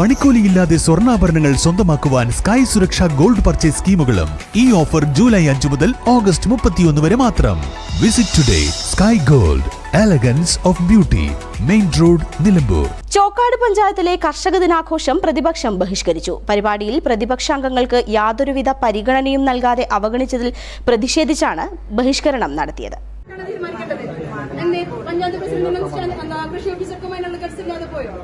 പണിക്കൂലിയില്ലാതെ സ്വർണാഭരണങ്ങൾ സ്വന്തമാക്കുവാൻ sky Suraksha gold purchase സ്കീമുകളും ഈ ഓഫർ ജൂലൈ അഞ്ചു മുതൽ ഓഗസ്റ്റ് മുപ്പത്തിയൊന്ന് വരെ മാത്രം. Visit today sky gold elegance of beauty main road Nilambur. Chokkad പഞ്ചായത്തിലെ കർഷക ദിനാഘോഷം പ്രതിപക്ഷം ബഹിഷ്കരിച്ചു. പരിപാടിയിൽ പ്രതിപക്ഷാംഗങ്ങൾക്ക് യാതൊരുവിധ പരിഗണനയും നൽകാതെ അവഗണിച്ചതിൽ പ്രതിഷേധിച്ചാണ് ബഹിഷ്കരണം നടത്തിയത്. എന്തേ പഞ്ചായത്ത് പ്രസിഡന്റ് കൃഷി ഓഫീസർക്കുമായി ഗഡ്സ് പോയോ?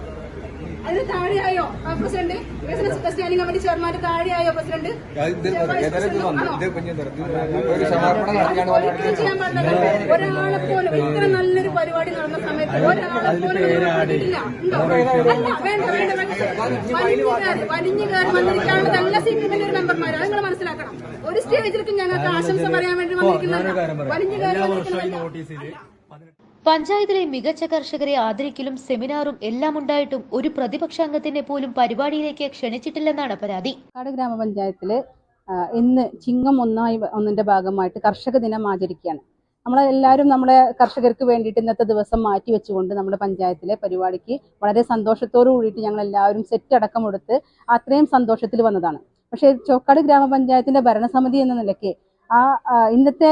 അതിന് താഴെയായോ ആ president business standing committee chairman താഴെയായോ president ഒരാളെ പോലും ഇത്ര നല്ലൊരു പരിപാടി നടന്ന സമയത്ത് ഒരാളെ പോലും നമ്മൾ കണ്ടിട്ടില്ല. ഉണ്ടോ? അല്ല വേണ്ട വേണ്ട വേണ്ട വലിഞ്ഞുകാർ വലിഞ്ഞുകാർ വന്നിരിക്കാനുള്ളതല്ല സി പി എമ്മിന്റെ ഒരു മെമ്പർമാർ അത് നിങ്ങൾ മനസ്സിലാക്കണം ഒരു സ്റ്റേജിലേക്ക് ഞങ്ങൾക്ക് ആശംസ പറയാൻ വേണ്ടി വന്നിരിക്കുന്നതല്ല വലിഞ്ഞുകാർ വന്നിരിക്കുന്നതല്ല പഞ്ചായത്തിലെ മികച്ച കർഷകരെ ആദരിക്കലും സെമിനാറും എല്ലാം ഉണ്ടായിട്ടും ഒരു പ്രതിപക്ഷാംഗത്തിനെ പോലും പരിപാടിയിലേക്ക് ക്ഷണിച്ചിട്ടില്ലെന്നാണ് പരാതി. കാട് ഗ്രാമപഞ്ചായത്തിൽ ഇന്ന് ചിങ്ങം ഒന്നായി ഒന്നിന്റെ ഭാഗമായിട്ട് കർഷക ദിനം ആചരിക്കുകയാണ്. നമ്മളെല്ലാവരും നമ്മുടെ കർഷകർക്ക് വേണ്ടിയിട്ട് ഇന്നത്തെ ദിവസം മാറ്റി വെച്ചുകൊണ്ട് നമ്മുടെ പഞ്ചായത്തിലെ പരിപാടിക്ക് വളരെ സന്തോഷത്തോടു കൂടിയിട്ട് ഞങ്ങൾ എല്ലാവരും സെറ്റ് അടക്കം കൊടുത്ത് അത്രയും സന്തോഷത്തിൽ വന്നതാണ്. പക്ഷേ ചോക്കാട് ഗ്രാമപഞ്ചായത്തിന്റെ ഭരണസമിതി എന്ന നിലയ്ക്ക് ആ ഇന്നത്തെ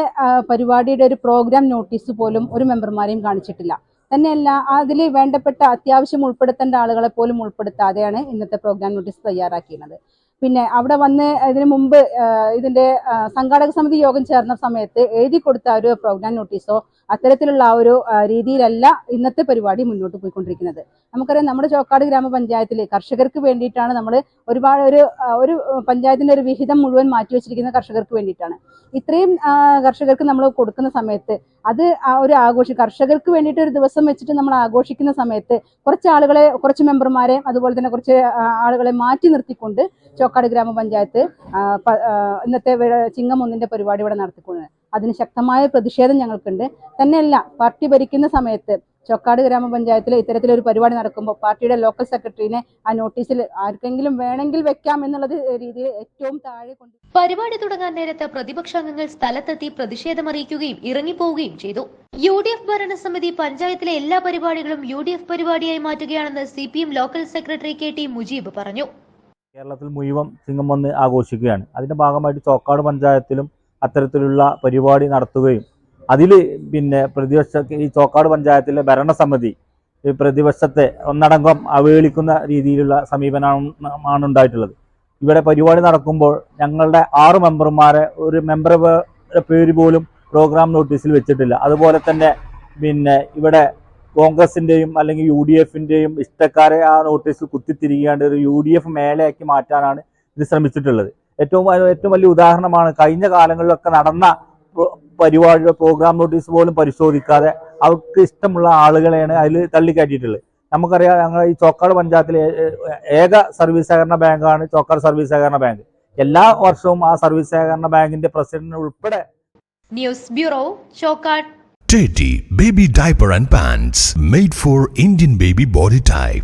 പരിപാടിയുടെ ഒരു പ്രോഗ്രാം നോട്ടീസ് പോലും ഒരു മെമ്പർമാരെയും കാണിച്ചിട്ടില്ല. തന്നെയല്ല അതിൽ വേണ്ടപ്പെട്ട അത്യാവശ്യം ഉൾപ്പെടുത്തേണ്ട ആളുകളെ പോലും ഉൾപ്പെടുത്താതെയാണ് ഇന്നത്തെ പ്രോഗ്രാം നോട്ടീസ് തയ്യാറാക്കിയത് പിന്നെ അവിടെ വന്ന് ഇതിനു മുമ്പ് ഇതിന്റെ സംഘാടക സമിതി യോഗം ചേർന്ന സമയത്ത് എഴുതി കൊടുത്ത ഒരു പ്രോഗ്രാം നോട്ടീസോ അത്തരത്തിലുള്ള ആ ഒരു രീതിയിലല്ല ഇന്നത്തെ പരിപാടി മുന്നോട്ട് പോയിക്കൊണ്ടിരിക്കുന്നത്. നമുക്കറിയാം നമ്മുടെ ചോക്കാട് ഗ്രാമപഞ്ചായത്തിൽ കർഷകർക്ക് വേണ്ടിയിട്ടാണ് നമ്മൾ ഒരുപാട് ഒരു ഒരു പഞ്ചായത്തിന്റെ ഒരു വിഹിതം മുഴുവൻ മാറ്റിവെച്ചിരിക്കുന്ന കർഷകർക്ക് വേണ്ടിയിട്ടാണ്. ഇത്രയും കർഷകർക്ക് നമ്മൾ കൊടുക്കുന്ന സമയത്ത് അത് ആ ഒരു ആഘോഷം കർഷകർക്ക് വേണ്ടിയിട്ട് ഒരു ദിവസം വെച്ചിട്ട് നമ്മൾ ആഘോഷിക്കുന്ന സമയത്ത് കുറച്ച് ആളുകളെ കുറച്ച് മെമ്പർമാരെ അതുപോലെ തന്നെ കുറച്ച് ആളുകളെ മാറ്റി നിർത്തിക്കൊണ്ട് ചോക്കാട് ഗ്രാമപഞ്ചായത്ത് ഇന്നത്തെ ചിങ്ങം ഒന്നിന്റെ പരിപാടി ഇവിടെ നടത്തിക്കൊണ്ട് അതിന് ശക്തമായ പ്രതിഷേധം ഞങ്ങൾക്കുണ്ട്. തന്നെയല്ല പാർട്ടി ഭരിക്കുന്ന സമയത്ത് ചൊക്കാട് ഗ്രാമപഞ്ചായത്തിൽ ഇത്തരത്തിലൊരു പരിപാടി നടക്കുമ്പോൾ പാർട്ടിയുടെ ലോക്കൽ സെക്രട്ടറിനെ ആ നോട്ടീസിൽ ആർക്കെങ്കിലും വേണമെങ്കിൽ വെക്കാം എന്നുള്ളത് രീതിയിൽ ഏറ്റവും താഴെ കൊണ്ട് പരിപാടി തുടങ്ങാൻ നേരത്ത് പ്രതിപക്ഷാംഗങ്ങൾ സ്ഥലത്തെത്തി പ്രതിഷേധമറിയിക്കുകയും ഇറങ്ങിപ്പോവുകയും ചെയ്തു. യു ഡി എഫ് ഭരണസമിതി പഞ്ചായത്തിലെ എല്ലാ പരിപാടികളും യു ഡി എഫ് പരിപാടിയായി മാറ്റുകയാണെന്ന് C P M local secretary K T Mujeeb പറഞ്ഞു. കേരളത്തിൽ മുഴുവൻ ചിങ്ങം വന്ന് ആഘോഷിക്കുകയാണ്. അതിന്റെ ഭാഗമായിട്ട് ചോക്കാട് പഞ്ചായത്തിലും അത്തരത്തിലുള്ള പരിപാടി നടത്തുകയും അതിൽ പിന്നെ പ്രതിപക്ഷ ഈ ചോക്കാട് പഞ്ചായത്തിലെ ഭരണസമിതി ഈ പ്രതിപക്ഷത്തെ ഒന്നടങ്കം അവഹേളിക്കുന്ന രീതിയിലുള്ള സമീപനമാണ് ഉണ്ടായിട്ടുള്ളത്. ഇവിടെ പരിപാടി നടക്കുമ്പോൾ ഞങ്ങളുടെ ആറ് മെമ്പർമാരെ ഒരു മെമ്പറുടെ പേര് പോലും പ്രോഗ്രാം നോട്ടീസിൽ വെച്ചിട്ടില്ല. അതുപോലെ തന്നെ പിന്നെ ഇവിടെ കോൺഗ്രസിന്റെയും അല്ലെങ്കിൽ യു ഡി എഫിന്റെയും ഇഷ്ടക്കാരെ ആ നോട്ടീസിൽ കുത്തിത്തിരികാണ്ട് ഒരു യു ഡി എഫ് മേലെയാക്കി മാറ്റാനാണ് ഇത് ശ്രമിച്ചിട്ടുള്ളത്. ഏറ്റവും ഏറ്റവും വലിയ ഉദാഹരണമാണ് കഴിഞ്ഞ കാലങ്ങളിലൊക്കെ നടന്ന പരിപാടി പ്രോഗ്രാം നോട്ടീസ് പോലും പരിശോധിക്കാതെ അവർക്ക് ഇഷ്ടമുള്ള ആളുകളെയാണ് അതിൽ തള്ളിക്കയറ്റിയിട്ടുള്ളത്. നമുക്കറിയാം ഞങ്ങൾ ഈ ചോക്കാട് പഞ്ചായത്തിലെ ഏക സർവീസ് സഹകരണ ബാങ്കാണ് ചോക്കാട് സർവീസ് സഹകരണ ബാങ്ക്. എല്ലാ വർഷവും ആ സർവീസ് സഹകരണ ബാങ്കിന്റെ പ്രസിഡന്റ് ഉൾപ്പെടെ news bureau Chokkad. Teddy Baby Diaper and Pants made for Indian baby body type.